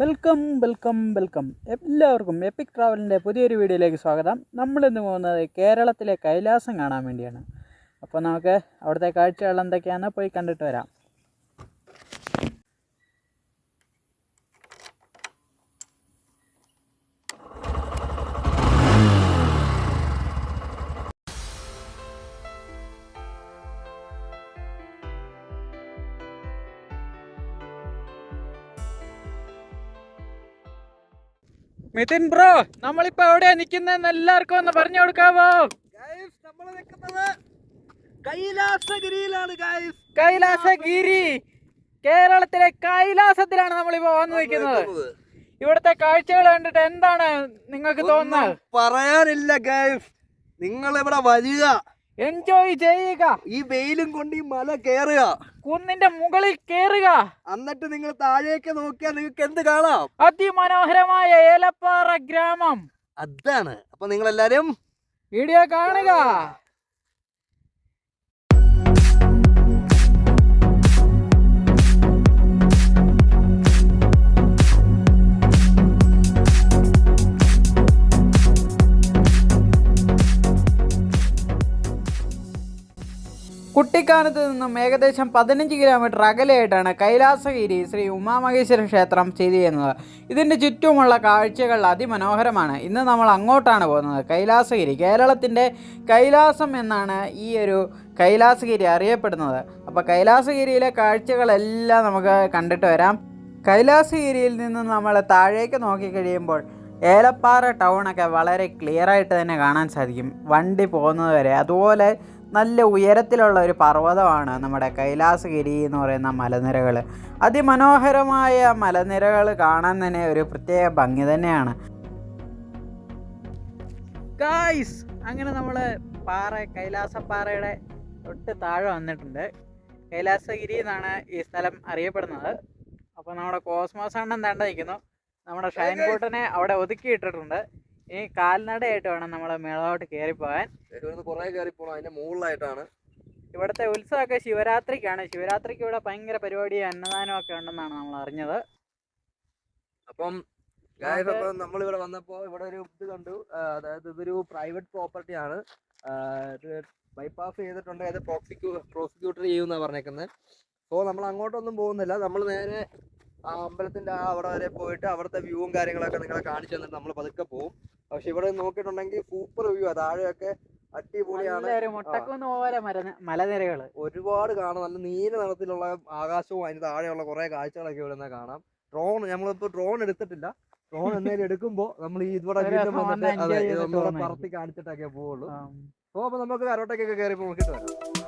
Welcome welcome welcome. എല്ലാവർക്കും Epic ട്രാവലിന്റെ പുതിയൊരു വീഡിയോയിലേക്ക് സ്വാഗതം. നമ്മളിന്ന് പോകുന്നത് കേരളത്തിലെ കൈലാസം കാണാൻ വേണ്ടിയാണ്. അപ്പോൾ നമുക്ക് അവിടുത്തെ കാഴ്ചകൾ എന്തൊക്കെയാണെന്ന് പോയി കണ്ടിട്ട് വരാം. മിഥുൻ ബ്രോ നമ്മളിപ്പോ എവിടെയാ നിൽക്കുന്നതെന്ന് എല്ലാവർക്കും ഒന്ന് പറഞ്ഞു കൊടുക്കാവോ? ഗൈസ് നമ്മൾ നിൽക്കുന്നത് കൈലാസഗിരിയിലാണ് ഗൈസ് കൈലാസഗിരി. കേരളത്തിലെ കൈലാസത്തിലാണ് നമ്മളിപ്പോ വന്നു നിൽക്കുന്നത്. ഇവിടുത്തെ കാഴ്ചകൾ കണ്ടിട്ട് എന്താണ് നിങ്ങൾക്ക് തോന്നുന്നത്? പറയാനില്ല ഗൈഫ് നിങ്ങൾ ഇവിടെ വരിക? എൻജോയ് ചെയ്യുക. ഈ വെയിലും കൊണ്ട് ഈ മല കയറുക കുന്നിന്റെ മുകളിൽ കയറുക എന്നിട്ട് നിങ്ങൾ താഴേക്ക് നോക്കിയാൽ നിങ്ങൾക്ക് എന്ത് കാണാം? അതിമനോഹരമായ ഏലപ്പാറ ഗ്രാമം. അതാണ്. അപ്പൊ നിങ്ങൾ എല്ലാരും വീഡിയോ കാണുക. കുട്ടിക്കാനത്ത് നിന്നും ഏകദേശം പതിനഞ്ച് കിലോമീറ്റർ അകലെയായിട്ടാണ് കൈലാസഗിരി ശ്രീ ഉമാമഹേശ്വര ക്ഷേത്രം സ്ഥിതി ചെയ്യുന്നത്. ഇതിന്റെ ചുറ്റുമുള്ള കാഴ്ചകൾ അതിമനോഹരമാണ്. ഇന്ന് നമ്മൾ അങ്ങോട്ടാണ് പോകുന്നത്. കൈലാസഗിരി. കേരളത്തിന്റെ കൈലാസം എന്നാണ് ഈ ഒരു കൈലാസഗിരി അറിയപ്പെടുന്നത്. അപ്പോൾ കൈലാസഗിരിയിലെ കാഴ്ചകളെല്ലാം നമുക്ക് കണ്ടിട്ട് വരാം. കൈലാസഗിരിയിൽ നിന്ന് നമ്മൾ താഴേക്ക് നോക്കിക്കഴിയുമ്പോൾ ഏലപ്പാറ ടൗണൊക്കെ വളരെ ക്ലിയറായിട്ട് തന്നെ കാണാൻ സാധിക്കും. വണ്ടി പോകുന്നത് വരെ. അതുപോലെ നല്ല ഉയരത്തിലുള്ള ഒരു പർവതമാണ് നമ്മുടെ കൈലാസഗിരി എന്ന് പറയുന്ന മലനിരകൾ. അതിമനോഹരമായ മലനിരകൾ കാണാൻ തന്നെ ഒരു പ്രത്യേക ഭംഗി തന്നെയാണ്. ഗായ്സ് അങ്ങനെ നമ്മൾ പാറ കൈലാസപ്പാറയുടെ തൊട്ട് താഴെ വന്നിട്ടുണ്ട്. കൈലാസഗിരി എന്നാണ് ഈ സ്ഥലം അറിയപ്പെടുന്നത്. അപ്പോൾ നമ്മുടെ കോസ്മോസ് അണ്ണൻ തണ്ട നിൽക്കുന്നു നമ്മുടെ ഷൈൻ ബോട്ടിനെ അവിടെ ഒതുക്കി ഇട്ടിട്ടുണ്ട്. ഇനി കാൽനടയായിട്ട് വേണം നമ്മൾ മേളോട്ട് കയറിപ്പോകാൻ കുറെ കയറി പോകണം അതിന്റെ മുകളിലായിട്ടാണ്. ഇവിടുത്തെ ഉത്സവമൊക്കെ ശിവരാത്രിക്കാണ്. ശിവരാത്രിക്ക് ഇവിടെ ഭയങ്കര പരിപാടി അന്നദാനം ഒക്കെ ഉണ്ടെന്നാണ് നമ്മൾ അറിഞ്ഞത്. അപ്പം നമ്മൾ ഇവിടെ വന്നപ്പോ ഇവിടെ ഒരു ഇത് കണ്ടു. അതായത് ഇതൊരു പ്രൈവറ്റ് പ്രോപ്പർട്ടി ആണ്. ഇത് ബൈപ്പാസ് ചെയ്തിട്ടുണ്ട്. അത് പ്രോസിക്യൂ പ്രോസിക്യൂട്ടർ ചെയ്യുന്ന പറഞ്ഞേക്കുന്നത് സോ നമ്മൾ അങ്ങോട്ടൊന്നും പോകുന്നില്ല. നമ്മൾ നേരെ ആ അമ്പലത്തിന്റെ ആ അവിടെ വരെ പോയിട്ട് അവിടുത്തെ വ്യൂവും കാര്യങ്ങളൊക്കെ നിങ്ങളെ കാണിച്ചു തന്നിട്ട് നമ്മൾ പതുക്കെ പോകും പക്ഷെ ഇവിടെ നോക്കിയിട്ടുണ്ടെങ്കിൽ സൂപ്പർ വ്യൂ ആ. താഴെയൊക്കെ അടിപൊളിയാണ്. മുട്ടക്കുന്ന് പോലെ മലനിരകൾ ഒരുപാട് കാണാം. നല്ല നീല നിറത്തിലുള്ള ആകാശവും അതിന് താഴെയുള്ള കുറെ കാഴ്ചകളൊക്കെ ഇവിടെ നിന്ന് കാണാം. ഡ്രോൺ നമ്മളിപ്പോ ഡ്രോൺ എടുത്തിട്ടില്ല. ഡ്രോൺ എന്തായാലും എടുക്കുമ്പോ നമ്മൾ ഈ വീണ്ടും വന്നിട്ട് അതെ ഇതൊന്നുകൂടെ പറത്തി കാണിച്ചിട്ടൊക്കെ പോവുള്ളൂ. അപ്പൊ നമുക്ക് കരോട്ടയ്ക്കൊക്കെ കേറി നോക്കിട്ട് വരാം.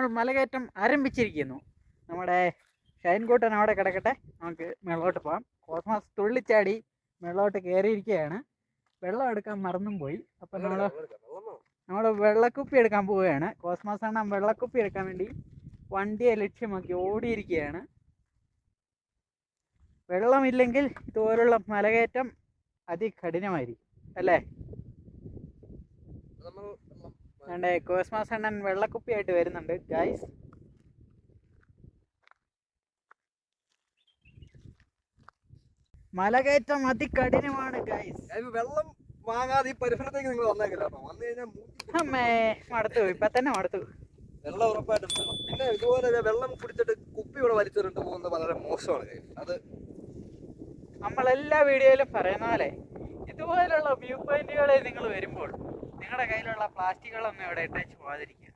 നമ്മൾ മലകയറ്റം ആരംഭിച്ചിരിക്കുന്നു. നമ്മുടെ ഷൈൻകൂട്ടൻ അവിടെ കിടക്കട്ടെ. നമുക്ക് മേളോട്ട് പോകാം. കോസ്മോസ് തുള്ളിച്ചാടി മേളോട്ട് കയറിയിരിക്കുകയാണ്. വെള്ളം എടുക്കാൻ മറന്നും പോയി അപ്പം നമ്മൾ നമ്മൾ വെള്ളക്കുപ്പി എടുക്കാൻ പോവുകയാണ്. കോസ്മോസ് അണ്ണൻ വെള്ളക്കുപ്പി എടുക്കാൻ വേണ്ടി വണ്ടിയെ ലക്ഷ്യമാക്കി ഓടിയിരിക്കുകയാണ്. വെള്ളമില്ലെങ്കിൽ ഇതുപോലുള്ള മലകയറ്റം അതികഠിനമായിരിക്കും. അല്ലേ? വേണ്ടേ കോസ്മാസ് അണ്ണൻ വെള്ളക്കുപ്പിയായിട്ട് വരുന്നുണ്ട് ഗൈസ് മലകയറ്റം അതികഠിനമാണ് ഗൈസ് വെള്ളം വാങ്ങാതെ ഈ പരിസരത്തേക്ക് നിങ്ങൾ വന്നേക്കില്ല വന്നു കഴിഞ്ഞാൽ അമ്മേ മടുത്തു ഇപ്പൊ തന്നെ മടുത്തു. വെള്ളം ഉറപ്പായിട്ടും പിന്നെ ഇതുപോലെ വെള്ളം കുടിച്ചിട്ട് കുപ്പി ഇവിടെ വലിച്ചെറിഞ്ഞിട്ട് പോകുന്നത് വളരെ മോശമാണ്. അത് നമ്മളെല്ലാ വീഡിയോയിലും പറയുന്ന പോലെ ഇതുപോലുള്ള വ്യൂ പോയിന്റുകളിൽ നിങ്ങൾ വരുമ്പോൾ നിങ്ങളുടെ കയ്യിലുള്ള പ്ലാസ്റ്റിക്കുകളൊന്നും ഇവിടെ ഇട്ടേച്ച് പോകാതിരിക്കുക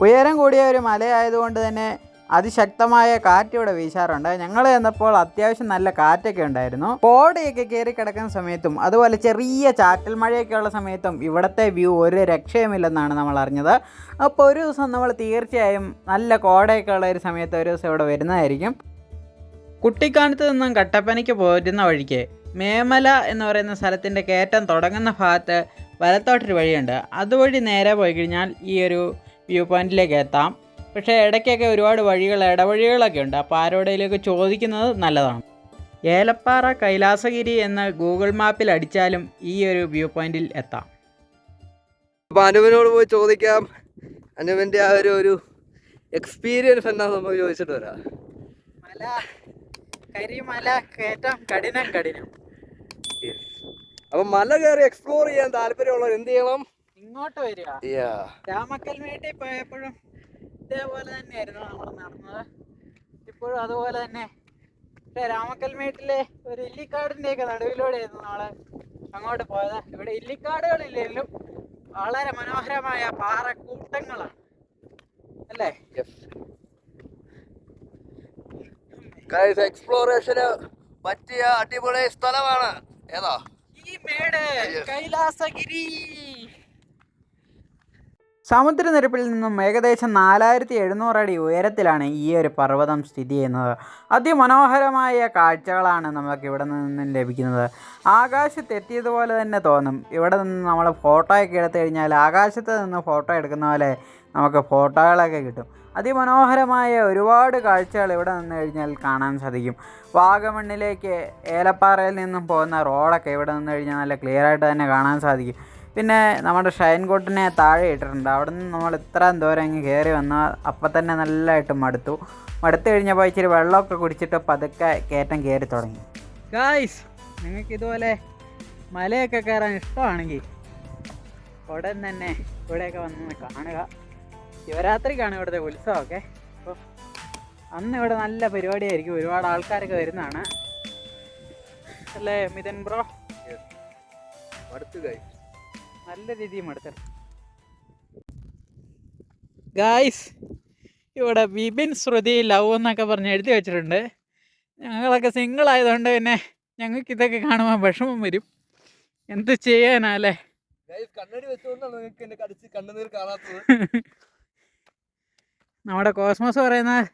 ഉയരം കൂടിയ ഒരു മലയായതുകൊണ്ട് തന്നെ അതിശക്തമായ കാറ്റ് ഇവിടെ വീശാറുണ്ട്. ഞങ്ങൾ ചെന്നപ്പോൾ അത്യാവശ്യം നല്ല കാറ്റൊക്കെ ഉണ്ടായിരുന്നു. കോടയൊക്കെ കയറി കിടക്കുന്ന സമയത്തും അതുപോലെ ചെറിയ ചാറ്റൽ മഴയൊക്കെ ഉള്ള സമയത്തും ഇവിടുത്തെ വ്യൂ ഒരു രക്ഷയുമില്ലെന്നാണ് നമ്മൾ അറിഞ്ഞത്. അപ്പോൾ ഒരു ദിവസം നമ്മൾ തീർച്ചയായും നല്ല കോടയൊക്കെ ഉള്ള ഒരു സമയത്ത് ഒരു ദിവസം ഇവിടെ വരുന്നതായിരിക്കും. കുട്ടിക്കാനത്ത് നിന്നും കട്ടപ്പനയ്ക്ക് പോരുന്ന വഴിക്ക് മേമല എന്ന് പറയുന്ന സ്ഥലത്തിന്റെ കയറ്റം തുടങ്ങുന്ന ഭാഗത്ത് വലത്തോട്ടൊരു വഴിയുണ്ട്. അതുവഴി നേരെ പോയി കഴിഞ്ഞാൽ ഈ ഒരു വ്യൂ പോയിന്റിലേക്ക് എത്താം. പക്ഷേ ഇടയ്ക്കൊക്കെ ഒരുപാട് വഴികൾ ഇടവഴികളൊക്കെ ഉണ്ട്. അപ്പോൾ ആരോടെങ്കിലൊക്കെ ചോദിക്കുന്നത് നല്ലതാണ്. ഏലപ്പാറ കൈലാസഗിരി എന്ന് ഗൂഗിൾ മാപ്പിൽ അടിച്ചാലും ഈ ഒരു വ്യൂ പോയിന്റിൽ എത്താം. അപ്പോൾ അനുവിനോട് പോയി ചോദിക്കാം. അനുവിന്റെ ആ ഒരു ഒരു എക്സ്പീരിയൻസ് എന്താന്ന് നമുക്ക് ചോദിച്ചിട്ട് വരാം. മല കരിമല കയറ്റം കഠിനം കഠിനം. അപ്പൊ മല കയറി എക്സ്പ്ലോർ ചെയ്യാൻ താല്പര്യമുള്ളവർ എന്ത് ചെയ്യണം? ഇങ്ങോട്ട് വരിക. രാമക്കൽമേട്ടിൽ പോയപ്പോഴും ഇതേപോലെ തന്നെയായിരുന്നു നമ്മൾ നടന്നത്. ഇപ്പോഴും അതുപോലെ തന്നെ. പക്ഷേ രാമക്കൽമേട്ടിലെ ഒരു ഇല്ലിക്കാടിന്റെയൊക്കെ നടുവിലൂടെയായിരുന്നു നമ്മൾ അങ്ങോട്ട് പോയത്. ഇവിടെ ഇല്ലിക്കാടുകളില്ലെങ്കിലും വളരെ മനോഹരമായ പാറക്കൂട്ടങ്ങളാണ്. അല്ലേ? എക്സ്പ്ലോറേഷന് പറ്റിയ അടിപൊളി സ്ഥലമാണ്. ഏതാ? ഈ മേട് കൈലാസഗിരി. സമുദ്രനിരപ്പിൽ നിന്നും ഏകദേശം നാലായിരത്തി എഴുന്നൂറ് അടി ഉയരത്തിലാണ് ഈ ഒരു പർവതം സ്ഥിതി ചെയ്യുന്നത്. അതിമനോഹരമായ കാഴ്ചകളാണ് നമുക്ക് ഇവിടെ നിന്നും ലഭിക്കുന്നത്. ആകാശത്തെത്തിയതുപോലെ തന്നെ തോന്നും. ഇവിടെ നിന്ന് നമ്മൾ ഫോട്ടോയൊക്കെ എടുത്തു കഴിഞ്ഞാൽ ആകാശത്ത് നിന്ന് ഫോട്ടോ എടുക്കുന്ന പോലെ നമുക്ക് ഫോട്ടോകളൊക്കെ കിട്ടും. അതിമനോഹരമായ ഒരുപാട് കാഴ്ചകൾ ഇവിടെ നിന്ന് കഴിഞ്ഞാൽ കാണാൻ സാധിക്കും. വാഗമണ്ണിലേക്ക് ഏലപ്പാറയിൽ നിന്നും പോകുന്ന റോഡൊക്കെ ഇവിടെ നിന്ന് കഴിഞ്ഞാൽ നല്ല ക്ലിയറായിട്ട് തന്നെ കാണാൻ സാധിക്കും. പിന്നെ നമ്മുടെ ഷൈൻ കോട്ടിനെ താഴെ ഇട്ടിട്ടുണ്ട്. അവിടെ നിന്ന് നമ്മൾ ഇത്രയും ദൂരം അങ്ങ് കയറി വന്നാൽ അപ്പം തന്നെ നല്ലതായിട്ട് മടുത്തു. മടുത്തു കഴിഞ്ഞപ്പോൾ ഇച്ചിരി വെള്ളമൊക്കെ കുടിച്ചിട്ട് പതുക്കെ കയറ്റം കയറി തുടങ്ങി. ഗായ്സ് നിങ്ങൾക്ക് ഇതുപോലെ മലയൊക്കെ കയറാൻ ഇഷ്ടമാണെങ്കിൽ ഉടൻ തന്നെ ഇവിടെയൊക്കെ വന്ന് കാണുക. ശിവരാത്രിക്കാണ് ഇവിടുത്തെ ഉത്സവമൊക്കെ. അപ്പോൾ അന്ന് ഇവിടെ നല്ല പരിപാടിയായിരിക്കും. ഒരുപാട് ആൾക്കാരൊക്കെ വരുന്നതാണ്. അല്ലേ മിഥൻ ബ്രോ? അടുത്ത് guys. നല്ല രീതിയിൽ മടുത്തത് ഗായ്സ് ഇവിടെ ബിബിൻ ശ്രുതി ലവ് എന്നൊക്കെ പറഞ്ഞ് എഴുതി വെച്ചിട്ടുണ്ട്. ഞങ്ങളൊക്കെ സിംഗിൾ ആയതുകൊണ്ട് പിന്നെ ഞങ്ങൾക്ക് ഇതൊക്കെ കാണുമ്പോൾ വിഷമം വരും. എന്ത് ചെയ്യാനല്ലേ? നമ്മുടെ കോസ്മോസ് പറയുന്ന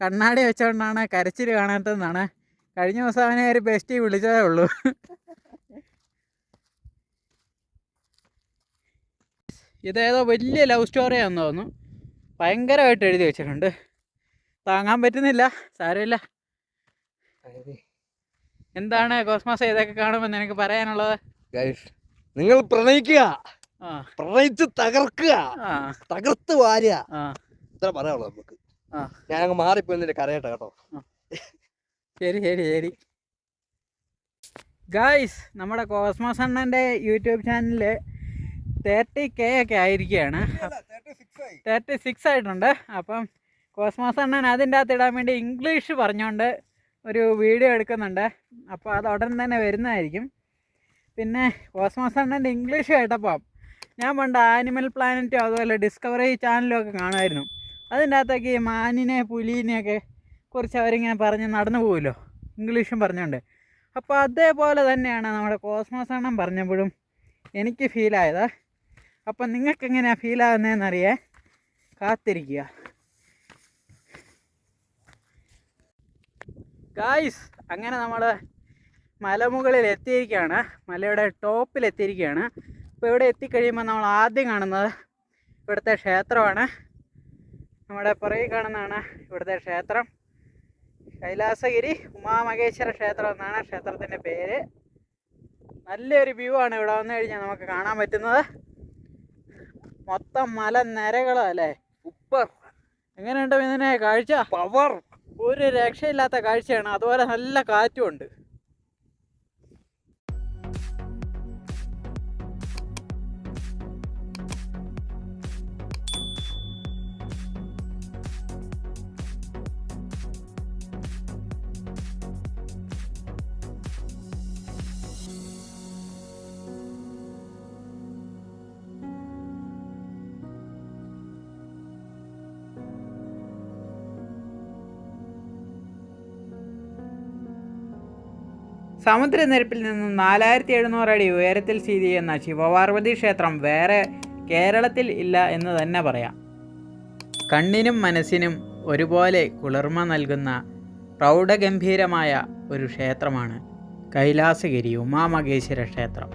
കണ്ണാടി വെച്ചുകൊണ്ടാണ് കരച്ചിൽ കാണാത്തതെന്നാണ്. കഴിഞ്ഞ ദിവസം അവനെ ഒരു ബെസ്റ്റി വിളിച്ചതേ ഉള്ളൂ. ഇതേതോ വലിയ ലവ് സ്റ്റോറിയാണെന്ന് തോന്നുന്നു. ഭയങ്കരമായിട്ട് എഴുതി വെച്ചിട്ടുണ്ട്. താങ്ങാൻ പറ്റുന്നില്ല സാരമില്ല. എന്താണ് കോസ്മോസ് ഇതൊക്കെ കാണുമ്പോൾ നിനക്ക് പറയാനുള്ളത്? നിങ്ങൾ പ്രണയിക്കുക. പ്രണയിച്ച് തകർക്കുക. തകർത്ത് വാരുക. ഇത്ര പറയാനുള്ളൂ നമുക്ക്. അങ്ങ് മാറിപ്പോയി നിന്റെ കരയട്ടെ കേട്ടോ. ശരി ശരി ശരി. ഗായ്സ് നമ്മുടെ കോസ്മോസ് അണ്ണന്റെ യൂട്യൂബ് ചാനലിൽ തേർട്ടി കെ ഒക്കെ ആയിരിക്കുകയാണ് തേർട്ടി സിക്സ് ആയിട്ടുണ്ട്. അപ്പം കോസ്മോസ് അണ്ണൻ അതിന്റെ അകത്ത് ഇടാൻ വേണ്ടി ഇംഗ്ലീഷ് പറഞ്ഞുകൊണ്ട് ഒരു വീഡിയോ എടുക്കുന്നുണ്ട്. അപ്പോൾ അത് ഉടൻ തന്നെ വരുന്നതായിരിക്കും. പിന്നെ കോസ്മോസ് അണ്ണന്റെ ഇംഗ്ലീഷ് കേട്ടപ്പോൾ ഞാൻ പണ്ട് ആനിമൽ പ്ലാനറ്റും അതുപോലെ ഡിസ്കവറി ചാനലും ഒക്കെ കാണുമായിരുന്നു. അതിന്റെ അകത്തൊക്കെ ഈ മാനിനെ പുലീനെയൊക്കെ കുറിച്ച് അവരിങ്ങനെ പറഞ്ഞ് നടന്നു പോകുമല്ലോ ഇംഗ്ലീഷും പറഞ്ഞുകൊണ്ട്. അപ്പോൾ അതേപോലെ തന്നെയാണ് നമ്മുടെ കോസ്മോസ് അണ്ണൻ പറഞ്ഞപ്പോഴും എനിക്ക് ഫീലായത്. അപ്പം നിങ്ങൾക്ക് എങ്ങനെയാണ് ഫീലാകുന്നതെന്നറിയേ കാത്തിരിക്കുക. ഗായ്സ് അങ്ങനെ നമ്മൾ മലമുകളിൽ എത്തിയിരിക്കുകയാണ്. മലയുടെ ടോപ്പിൽ എത്തിയിരിക്കുകയാണ്. അപ്പോൾ ഇവിടെ എത്തിക്കഴിയുമ്പോൾ നമ്മൾ ആദ്യം കാണുന്നത് ഇവിടുത്തെ ക്ഷേത്രമാണ്. നമ്മുടെ പുറകിൽ കാണുന്നതാണ് ഇവിടുത്തെ ക്ഷേത്രം. കൈലാസഗിരി ഉമാമഹേശ്വര ക്ഷേത്രം എന്നാണ് ക്ഷേത്രത്തിന്റെ പേര്. നല്ലൊരു വ്യൂ ആണ് ഇവിടെ വന്നു കഴിഞ്ഞാൽ നമുക്ക് കാണാൻ പറ്റുന്നത്. മൊത്തം മല നിരകളോ അല്ലേ? സൂപ്പർ എങ്ങനെയുണ്ട് ഇതിനെ കാഴ്ച? പവർ ഒരു രക്ഷയില്ലാത്ത കാഴ്ചയാണ്. അതുപോലെ നല്ല കാറ്റും ഉണ്ട്. സമുദ്രനിരപ്പിൽ നിന്നും നാലായിരത്തി എഴുന്നൂറ് അടി ഉയരത്തിൽ സ്ഥിതി ചെയ്യുന്ന ശിവപാർവതി ക്ഷേത്രം വേറെ കേരളത്തിൽ ഇല്ല എന്ന് തന്നെ പറയാം. കണ്ണിനും മനസ്സിനും ഒരുപോലെ കുളിർമ നൽകുന്ന പ്രൗഢഗംഭീരമായ ഒരു ക്ഷേത്രമാണ് കൈലാസഗിരി ഉമാമഹേശ്വര ക്ഷേത്രം.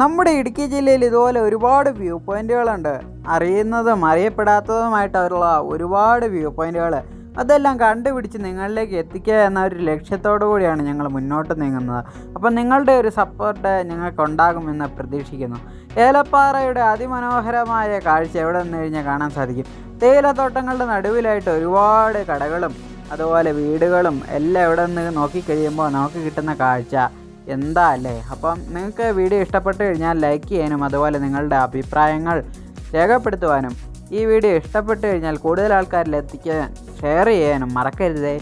നമ്മുടെ ഇടുക്കി ജില്ലയിൽ ഇതുപോലെ ഒരുപാട് വ്യൂ പോയിന്റുകളുണ്ട്. അറിയുന്നതും അറിയപ്പെടാത്തതുമായിട്ടുള്ള ഒരുപാട് വ്യൂ പോയിന്റുകൾ അതെല്ലാം കണ്ടുപിടിച്ച് നിങ്ങളിലേക്ക് എത്തിക്കുക എന്ന ഒരു ലക്ഷ്യത്തോടു കൂടിയാണ് ഞങ്ങൾ മുന്നോട്ട് നീങ്ങുന്നത്. അപ്പം നിങ്ങളുടെ ഒരു സപ്പോർട്ട് ഞങ്ങൾക്ക് ഉണ്ടാകുമെന്ന് പ്രതീക്ഷിക്കുന്നു. ഏലപ്പാറയുടെ അതിമനോഹരമായ കാഴ്ച എവിടെ നിന്ന് കഴിഞ്ഞാൽ കാണാൻ സാധിക്കും. തേയിലത്തോട്ടങ്ങളുടെ നടുവിലായിട്ട് ഒരുപാട് കടകളും അതുപോലെ വീടുകളും എല്ലാം എവിടെ നിന്ന് നോക്കിക്കഴിയുമ്പോൾ നമുക്ക് കിട്ടുന്ന കാഴ്ച എന്താ അല്ലേ? അപ്പം നിങ്ങൾക്ക് വീഡിയോ ഇഷ്ടപ്പെട്ട് കഴിഞ്ഞാൽ ലൈക്ക് ചെയ്യാനും അതുപോലെ നിങ്ങളുടെ അഭിപ്രായങ്ങൾ രേഖപ്പെടുത്തുവാനും ഈ വീഡിയോ ഇഷ്ടപ്പെട്ട് കഴിഞ്ഞാൽ കൂടുതൽ ആൾക്കാരിൽ എത്തിക്കാൻ ഷെയർ ചെയ്യാനും മറക്കരുതേ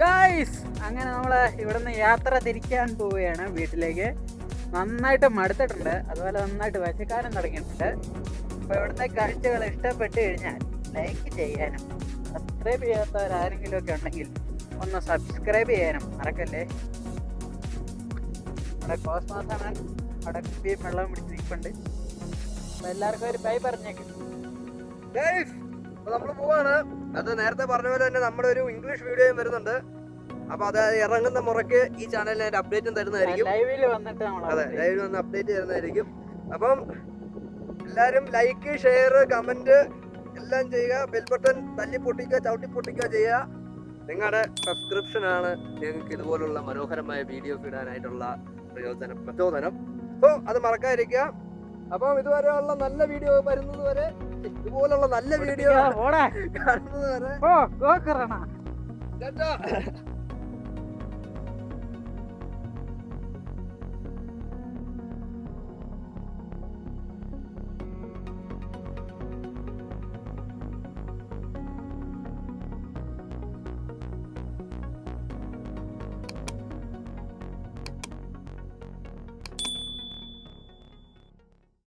ഗൈസ് അങ്ങനെ നമ്മൾ ഇവിടുന്ന് യാത്ര തിരിക്കാൻ പോവുകയാണ് വീട്ടിലേക്ക്. നന്നായിട്ട് മടുത്തിട്ടുണ്ട്. അതുപോലെ നന്നായിട്ട് വിശക്കാനും തുടങ്ങിയിട്ടുണ്ട്. അപ്പോൾ ഇവിടുത്തെ കാഴ്ചകൾ ഇഷ്ടപ്പെട്ട് കഴിഞ്ഞാൽ ലൈക്ക് ചെയ്യാനും സബ്സ്ക്രൈബ് ചെയ്യാത്തവരാരെങ്കിലും ഒക്കെ ഉണ്ടെങ്കിൽ ഒന്ന് സബ്സ്ക്രൈബ് ചെയ്യാനും മറക്കല്ലേ? നമ്മുടെ കോസ്മാസാണ് അവിടെ കുപ്പിയും വെള്ളം പിടിച്ച് നിൽപ്പുണ്ട്. അപ്പോൾ എല്ലാവർക്കും ഒരു ബൈ പറഞ്ഞേക്കും. അപ്പൊ നമ്മൾ പോവാണ്. അത് നേരത്തെ പറഞ്ഞ പോലെ തന്നെ നമ്മുടെ ഒരു ഇംഗ്ലീഷ് വീഡിയോയും വരുന്നുണ്ട്. അപ്പൊ അത് ഇറങ്ങുന്ന മുറയ്ക്ക് ഈ ചാനലിൽ അതിന്റെ അപ്ഡേറ്റും തരുന്നതായിരിക്കും. ലൈവിൽ വന്നിട്ട് അതെ ലൈവിൽ വന്ന് അപ്ഡേറ്റ് തരുന്നതായിരിക്കും. അപ്പം എല്ലാവരും ലൈക്ക് ഷെയർ കമന്റ് എല്ലാം ചെയ്യുക. ബെൽ ബട്ടൺ തല്ലി പൊട്ടിക്കുക ചവിട്ടി പൊട്ടിക്കുക ചെയ്യുക. നിങ്ങളുടെ സബ്സ്ക്രിപ്ഷൻ ആണ് ഞങ്ങൾക്ക് ഇതുപോലുള്ള മനോഹരമായ വീഡിയോസ് ഇടാനായിട്ടുള്ള പ്രയോജനം പ്രചോദനം. അപ്പോൾ അത് മറക്കാതിരിക്കുക. അപ്പം ഇതുവരെയുള്ള നല്ല വീഡിയോ വരുന്നത് വരെ ഇതുപോലുള്ള നല്ല വീഡിയോ കാണുന്നത് വരെ ടാറ്റാ.